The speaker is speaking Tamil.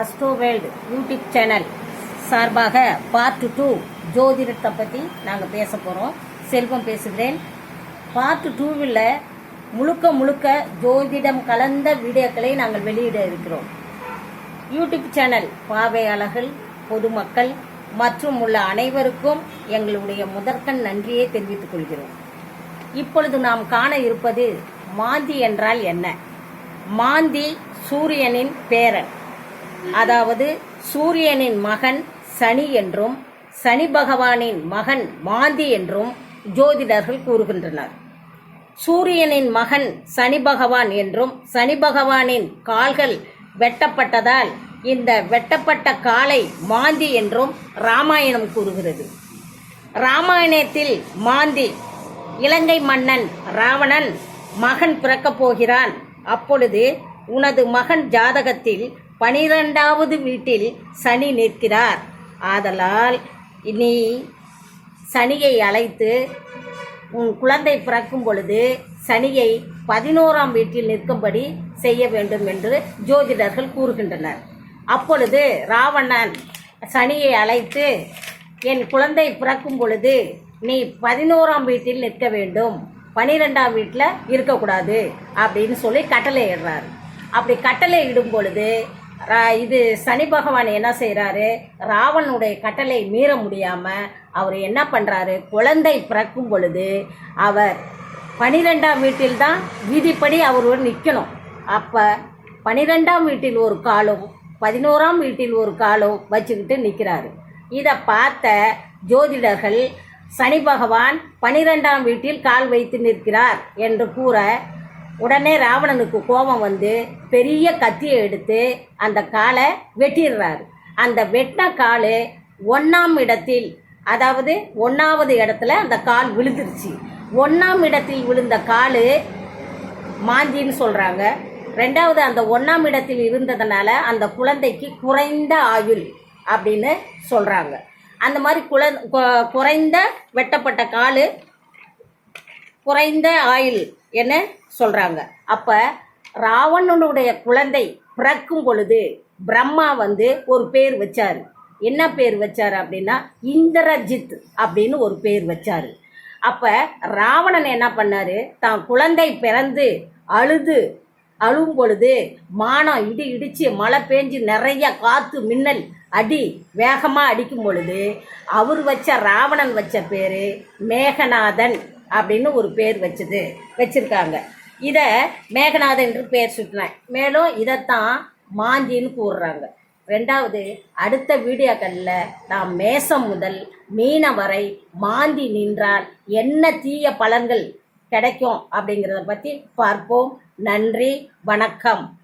அஸ்ட்ரோ வேல்டு யூடியூப் சேனல் சார்பாக பார்ட் டூ ஜோதிடத்தை பற்றி நாங்கள் பேச போகிறோம் செல்வம் பேசுகிறேன். பார்ட் டூவில் முழுக்க முழுக்க ஜோதிடம் கலந்த வீடியோக்களை நாங்கள் வெளியிட இருக்கிறோம். யூடியூப் சேனல் பார்வையாளர்கள் பொதுமக்கள் மற்றும் உள்ள அனைவருக்கும் எங்களுடைய முதற்கண் நன்றியை தெரிவித்துக் கொள்கிறோம். இப்பொழுது நாம் காண இருப்பது மாந்தி என்றால் என்ன? மாந்தி சூரியனின் பேரன். அதாவது சூரியனின் மகன் சனி என்றும் சனி பகவானின் மகன் மாந்தி என்றும் ஜோதிடர்கள் கூறுகின்றனர். சூரியனின் மகன் சனி பகவான் என்றும் சனி பகவானின் கால்கள் வெட்டப்பட்டதால் இந்த வெட்டப்பட்ட காலை மாந்தி என்றும் ராமாயணம் கூறுகிறது. ராமாயணத்தில் மாந்தி இலங்கை மன்னன் ராவணன் மகன் பிறக்கப் போகிறான். அப்பொழுது உனது மகன் ஜாதகத்தில் பனிரெண்டாவது வீட்டில் சனி நிற்கிறார். ஆதலால் நீ சனியை அழைத்து உன் குழந்தை பிறக்கும் பொழுது சனியை பதினோராம் வீட்டில் நிற்கும்படி செய்ய வேண்டும் என்று ஜோதிடர்கள் கூறுகின்றனர். அப்பொழுது ராவணன் சனியை அழைத்து என் குழந்தை பிறக்கும் பொழுது நீ பதினோராம் வீட்டில் நிற்க வேண்டும். பனிரெண்டாம் வீட்டில் இருக்கக்கூடாது. அப்படின்னு சொல்லி கட்டளை இடுறார். அப்படி கட்டளை இடும் பொழுது இது சனி பகவான் என்ன செய்கிறாரு ராவனுடைய கட்டளை மீற முடியாமல் அவர் என்ன பண்ணுறாரு குழந்தை பிறக்கும் பொழுது அவர் பனிரெண்டாம் வீட்டில் தான் விதிப்படி அவர் நிற்கணும் அப்போ பனிரெண்டாம் வீட்டில் ஒரு காலும் பதினோராம் வீட்டில் ஒரு காலும் வச்சுக்கிட்டு நிற்கிறாரு இதை பார்த்த ஜோதிடர்கள் சனி பகவான் பனிரெண்டாம் வீட்டில் கால் வைத்து நிற்கிறார் என்று கூற உடனே ராவணனுக்கு கோபம் வந்து பெரிய கத்தியை எடுத்து அந்த காலை வெட்டிடுறாரு. அந்த வெட்டின கால் ஒன்றாம் இடத்தில் அதாவது ஒன்றாவது இடத்துல அந்த கால் விழுந்துருச்சு. ஒன்றாம் இடத்தில் விழுந்த கால் மாந்தின்னு சொல்கிறாங்க ரெண்டாவது அந்த ஒன்றாம் இடத்தில் இருந்ததுனால அந்த குழந்தைக்கு குறைந்த ஆயுள் அப்படின்னு சொல்கிறாங்க அந்த மாதிரி குழ குறைந்த வெட்டப்பட்ட கால் குறைந்த ஆயில் என்ன சொல்கிறாங்க அப்போ ராவணனுடைய குழந்தை பிறக்கும் பொழுது பிரம்மா வந்து ஒரு பேர் வச்சாரு. என்ன பேர் வச்சார் அப்படின்னா இந்திரஜித் அப்படின்னு ஒரு பேர் வச்சார். அப்போ ராவணன் என்ன பண்ணார்? தான் குழந்தை பிறந்து அழுது அழும் பொழுது மானம் இடி இடித்து மழை பேஞ்சு நிறைய காற்று மின்னல் அடி வேகமாக அடிக்கும் பொழுது அவர் வச்ச ராவணன் வச்ச பேர் மேகநாதன். அப்படின்னு ஒரு பேர் வச்சது வச்சுருக்காங்க. இதை மேகநாதன் என்று பேர் சுட்டினேன் மேலும் இதைத்தான் மாந்தின்னு கூறுறாங்க. ரெண்டாவது அடுத்த வீடியோக்களில் நாம் மேசம் முதல் மீன வரை மாந்தி நின்றால் என்ன தீய பலன்கள் கிடைக்கும் அப்படிங்கிறத பற்றி பார்ப்போம். நன்றி வணக்கம்.